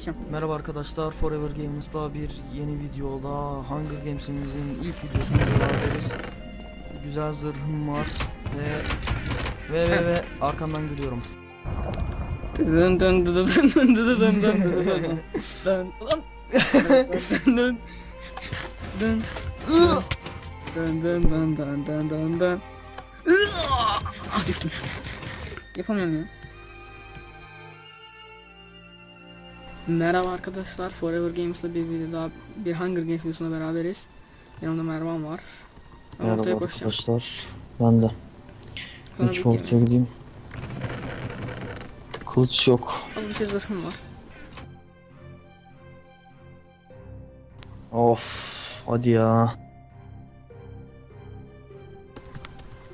Bakacağım. Merhaba arkadaşlar, Forever Games'da bir yeni videoda Hunger Games'imizin ilk videosunda beraberiz. Güzel zırhım var ve ve ve, ve arkamdan gülüyorum. Dın dın dın dın dın dın dın dın dın dın dın dın dın dın dın dın dın dın dın dın Ah düştüm. Yapamıyorum ya. Merhaba arkadaşlar, Forever Games'la bir video daha bir Hunger Games videosunda beraberiz. Yanımda Mervan var. Ben Merhaba ortaya koşacağım. arkadaşlar. Ben de. İlk bir ortaya gideyim. Kılıç yok. Az bir şey zırhım var. Of. Hadi ya.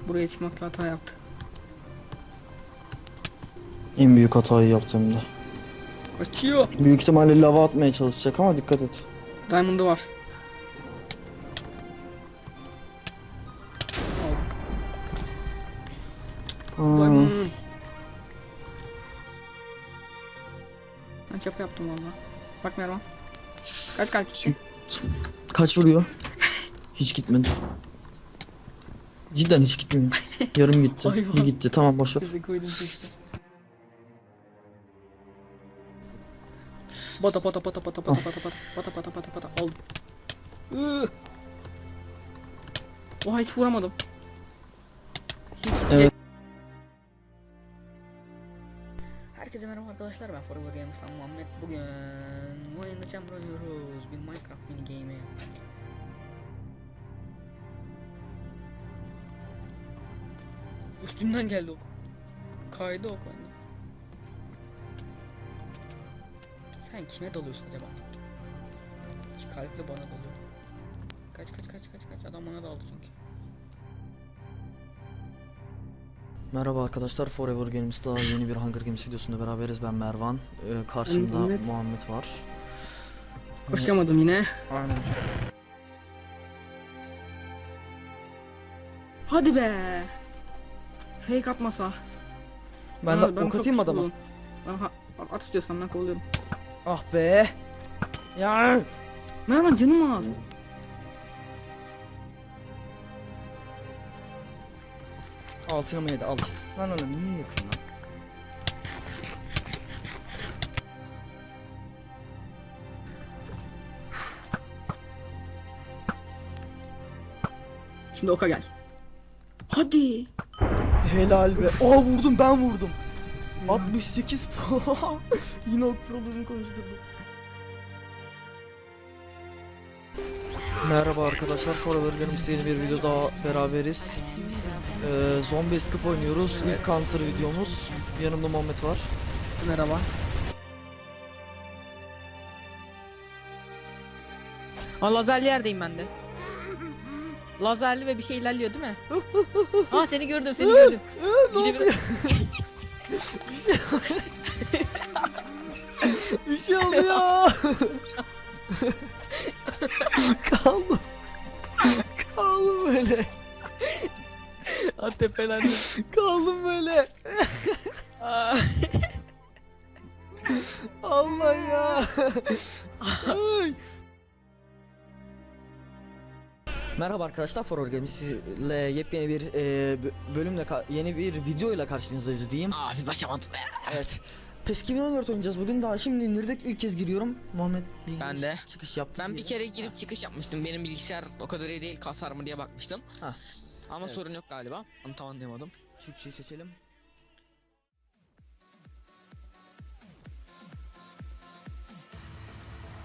Buraya çıkmakla hata yaptı. En büyük hatayı yaptığımda. Kaçıyor. Büyük ihtimalle lava atmaya çalışacak ama dikkat et. Diamond'ı var. Aa, Diamond. Ben çapa yaptım valla. Bak Mervan. Kaç kalp gitti? kaç vuruyor? hiç gitmedi. Cidden hiç gitmiyor. Yarım gitti. Bir gitti. Tamam boş ver. Bata bata bata bata bata bata bata bata bata bata bata aldım. Iıı. Oha hiç vuramadım. Hiç. Evet. Herkese merhaba arkadaşlar ben Forever Games'tan Muhammed bugün bu oyunda Chamber oynuyoruz bir Minecraft mini game'i Üstümden geldi ok Kaydı ok bende Sen kime dalıyorsun acaba? İki kalple bana dalıyor Kaç kaç kaç kaç kaç adam bana daldı çünkü Merhaba arkadaşlar, Forever Games'da yeni bir Hunger Games videosunda beraberiz. Ben Mervan, Ee, karşımda Muhammed. Muhammed, var. Koşamadım yine Aynen. Hadi be Fake atmasa Ben Bana- de ok atayım mı adama? vurdum. Ben at at istiyorsan ben kovalıyorum Ah be! Ya! Mervan canım az Altına mı yedi? Al. Lan oğlum niye yakın lan? Şimdi oka gel Hadi Helal be. Aa vurdum ben vurdum. 68 puan. Yine ok problemi konuşturdum. Merhaba arkadaşlar, Forever Games yeni bir video daha beraberiz. Ee, Zombie Escape oynuyoruz. İlk Counter videomuz. Yanımda Muhammed var. Merhaba Aa lazerli yerdeyim ben de. Lazerli ve bir şey ilerliyor değil mi? Aa seni gördüm seni gördüm. ne Yine bir- şey oldu ya. Kaldım. Kaldım böyle. Aa tepelendim. Kaldım böyle. Aa. Allah ya. Ay. Merhaba arkadaşlar, Foror Games ile yepyeni bir e, bö- bölümle yeni bir video ile karşınızdayız diyeyim. Abi başlamadım. Evet. PES 2014 oynayacağız bugün daha şimdi indirdik ilk kez giriyorum. Muhammed bir Ben de. çıkış yaptı. Ben bir diyelim. kere girip çıkış yapmıştım. Benim bilgisayar o kadar iyi değil kasar mı diye bakmıştım. Hah, Ama evet. sorun yok galiba. Onu tam anlayamadım. Türkçeyi seçelim.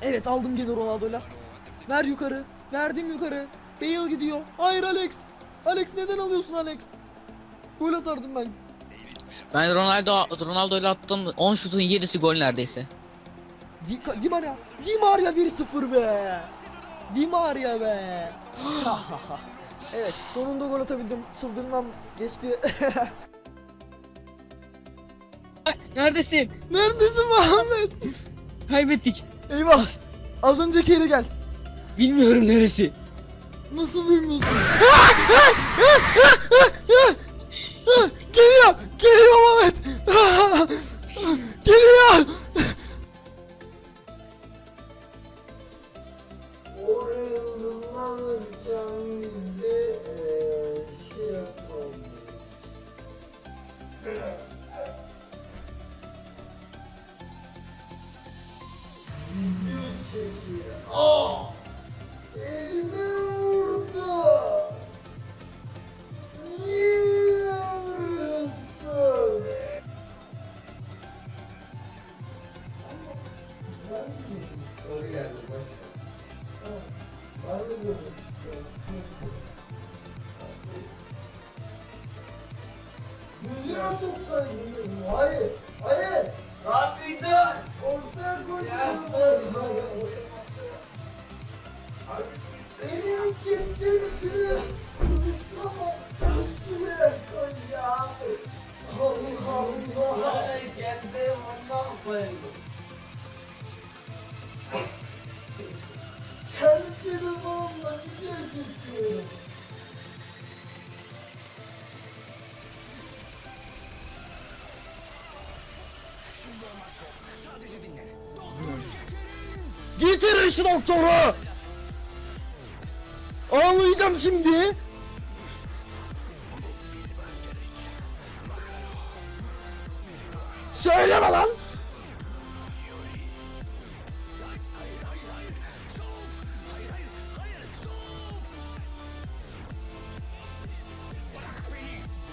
Evet aldım gene Ronaldo'yla. Ver yukarı. Verdim yukarı. Bale gidiyor. Hayır Alex. Alex neden alıyorsun Alex? Gol atardım ben. Ben Ronaldo Ronaldo ile attım 10 şutun 7'si gol neredeyse. Di, Di Maria. Di Maria 1-0 be. Di Maria be. evet sonunda gol atabildim. Çıldırmam geçti. Neredesin? Neredesin Muhammed? Kaybettik. Eyvah. Az önceki yere gel. Bilmiyorum neresi. Nasıl bilmiyorsun? soksaydın. Hayır. Hayır. Ne yapıyordun? Ortaya koydun. Elimi çeksene Mustafa. Üstüne koy ya. Allah Allah. Kendi ondan koyayım. Şu doktoru! Ağlayacağım şimdi. Söyleme lan!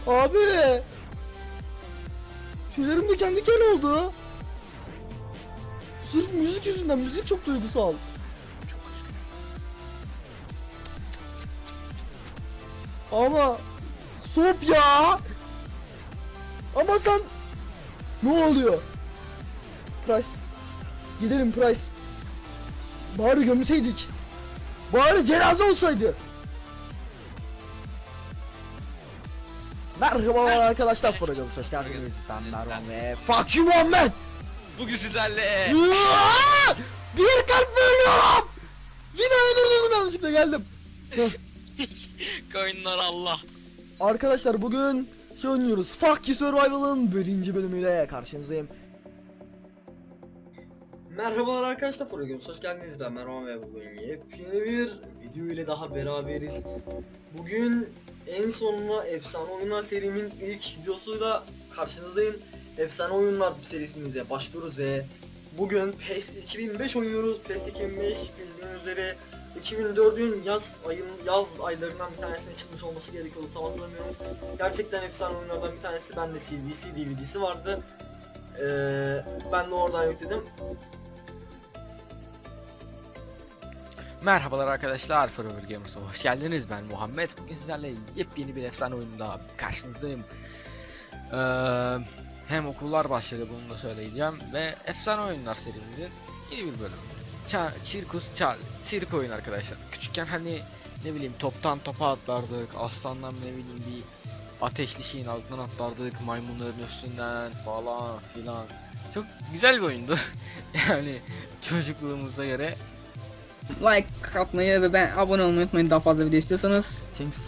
Abi! Tüylerim diken diken oldu. Sırf müzik yüzünden, müzik çok duygusal. Ama Sop ya. Ama sen ne oluyor? Price. Gidelim Price. Bari gömseydik. Bari cenaze olsaydı. Merhaba arkadaşlar programı hoş geldiniz. Ben Mervan ve Fuck you Muhammed. Bugün sizlerle! Bir kalp bölüyorum. Yine öldürdüm yanlışlıkla geldim. koyunlar Allah. Arkadaşlar bugün şey oynuyoruz. Fuck You Survival'ın birinci bölümüyle karşınızdayım. Merhabalar arkadaşlar programı hoş geldiniz ben Mervan ve bugün yepyeni bir video ile daha beraberiz. Bugün en sonuna efsane oyunlar serimin ilk videosuyla karşınızdayım. Efsane oyunlar serimize başlıyoruz ve bugün PES 2005 oynuyoruz. PES 2005 bildiğiniz üzere 2004'ün yaz ayın yaz aylarından bir tanesine çıkmış olması gerekiyordu tam hatırlamıyorum. Gerçekten efsane oyunlardan bir tanesi bende CD'si DVD'si vardı. Ee, ben de oradan yükledim. Merhabalar arkadaşlar Forever Gamers'a hoş geldiniz ben Muhammed Bugün sizlerle yepyeni bir efsane oyunda karşınızdayım ee, Hem okullar başladı bunu da söyleyeceğim ve efsane oyunlar serimizin yeni bir bölümü Ça Çirkus Çal Sirk oyun arkadaşlar Küçükken hani ne bileyim toptan topa atlardık aslandan ne bileyim bir ateşli şeyin altından atlardık maymunların üstünden falan filan Çok güzel bir oyundu yani çocukluğumuza göre Like atmayı ve ben abone olmayı unutmayın daha fazla video istiyorsanız. Thanks.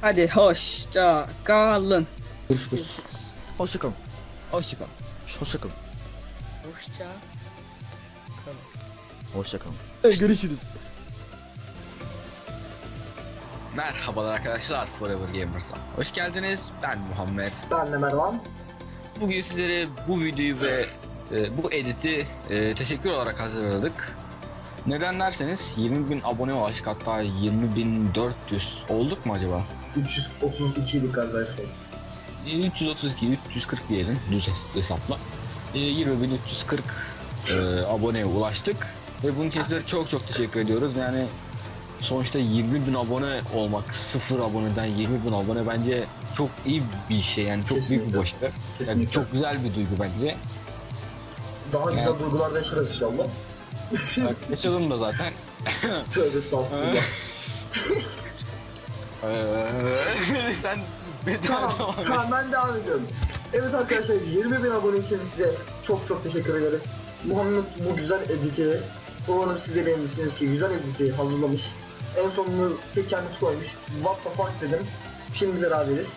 Hadi hoşça kalın. Görüşürüz. Görüşürüz. Hoşçakalın. Hoşçakalın Hoşçakalın. Hoşça Hoşçakalın. Görüşürüz. Merhabalar arkadaşlar Forever Gamers'a Hoş geldiniz ben Muhammed Ben de Mervan. Bugün sizlere bu videoyu ve e, bu editi e, teşekkür olarak hazırladık Neden derseniz 20 bin abone ulaştık hatta 20.400 olduk mu acaba? 332 idi galiba son. 332 340 diyelim düz hesapla e, 20.340 e, aboneye ulaştık ve bunun için sizlere çok çok teşekkür ediyoruz yani sonuçta 20 bin abone olmak sıfır aboneden 20 bin abone bence çok iyi bir şey yani çok büyük Kesinlikle. bir başarı yani Kesinlikle. çok güzel bir duygu bence Daha güzel Yani- duygularda yaşarız inşallah. Bak, yaşadım da zaten Tövbe estağfurullah. Eee, sen tamam, tamam ben devam ediyorum. Evet arkadaşlar 20 bin abone için size çok çok teşekkür ederiz. Muhammed bu güzel editi, umarım siz de beğenmişsiniz ki güzel editi hazırlamış. En sonunu tek kendisi koymuş. What the fuck dedim. Şimdi beraberiz.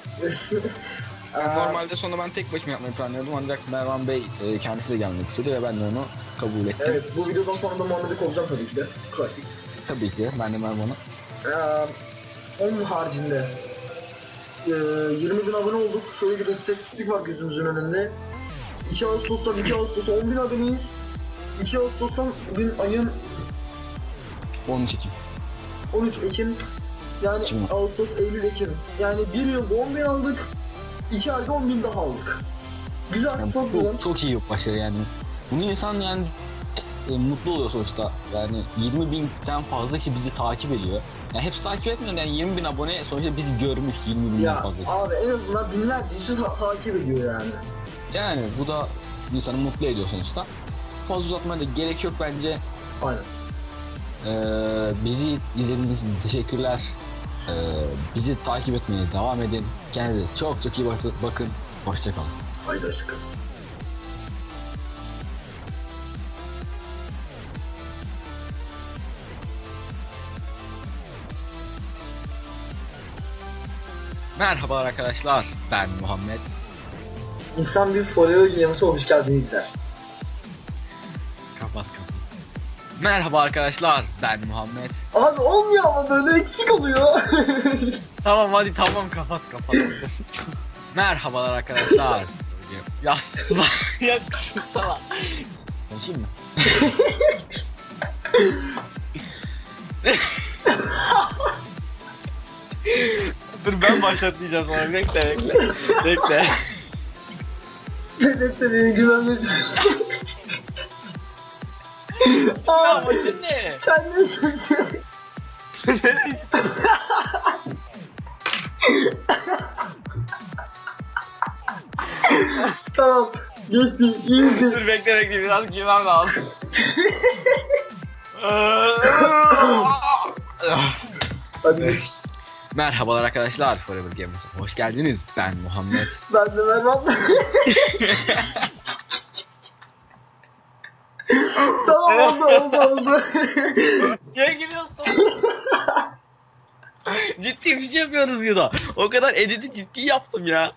Yani Normalde sonra ben tek başıma yapmayı planlıyordum ancak Mervan Bey e, kendisi de gelmek istedi ve ben de onu kabul ettim. Evet bu videodan sonra da Muhammed'i kovacağım tabii ki de. Klasik. Tabii ki ben de Mervan'ı. Ee, onun haricinde ee, 20 bin abone olduk. Şöyle bir istatistik var gözümüzün önünde. 2 Ağustos'tan 2 Ağustos'a 10 bin aboneyiz. 2 Ağustos'tan bugün ayın Onu çekeyim. 13 Ekim. Yani Şimdi. Ağustos, Eylül, Ekim. Yani bir yılda 10 bin aldık. 2 ayda 10 bin daha aldık. Güzel, Yani çok güzel. çok, iyi bir başarı yani. Bunu insan yani e, mutlu oluyor sonuçta. Yani 20 binden fazla ki bizi takip ediyor. Yani hepsi takip etmiyor yani 20 bin abone sonuçta bizi görmüş 20 bin Ya fazla. abi en azından binlerce kişi ta- takip ediyor yani. Yani bu da insanı mutlu ediyor sonuçta. Fazla uzatmaya da gerek yok bence. Aynen. Ee, bizi izlediğiniz için teşekkürler. Ee, bizi takip etmeye devam edin. Kendinize çok çok iyi bak- bakın. Hoşçakalın. Haydi aşkım. Merhaba arkadaşlar. Ben Muhammed. İnsan bir Forever Games'e hoş geldiniz der. Kapat kapat. Merhaba arkadaşlar. Ben Muhammed. Abi olmuyor ama böyle eksik oluyor. Tamam hadi tamam kapat kapat. Merhabalar arkadaşlar. ya ya sana. Konuşayım mı? Dur ben başlatmayacağım sonra. Bekle bekle. Bekle. Bekle benim güven geçsin. Aa, Amacın ne? kendine şaşıyor. tamam. Geçti. İyisin. Dur bekle bekle biraz girmem lazım. Hadi Merhabalar arkadaşlar. Forever Gamers'a hoş geldiniz. Ben Muhammed. ben de Mervan. tamam oldu oldu oldu. Niye gülüyorsun? ciddi bir şey yapıyoruz ya da. O kadar editi ciddi yaptım ya.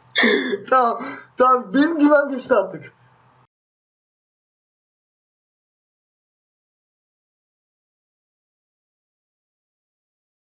tamam tamam benim güven geçti artık.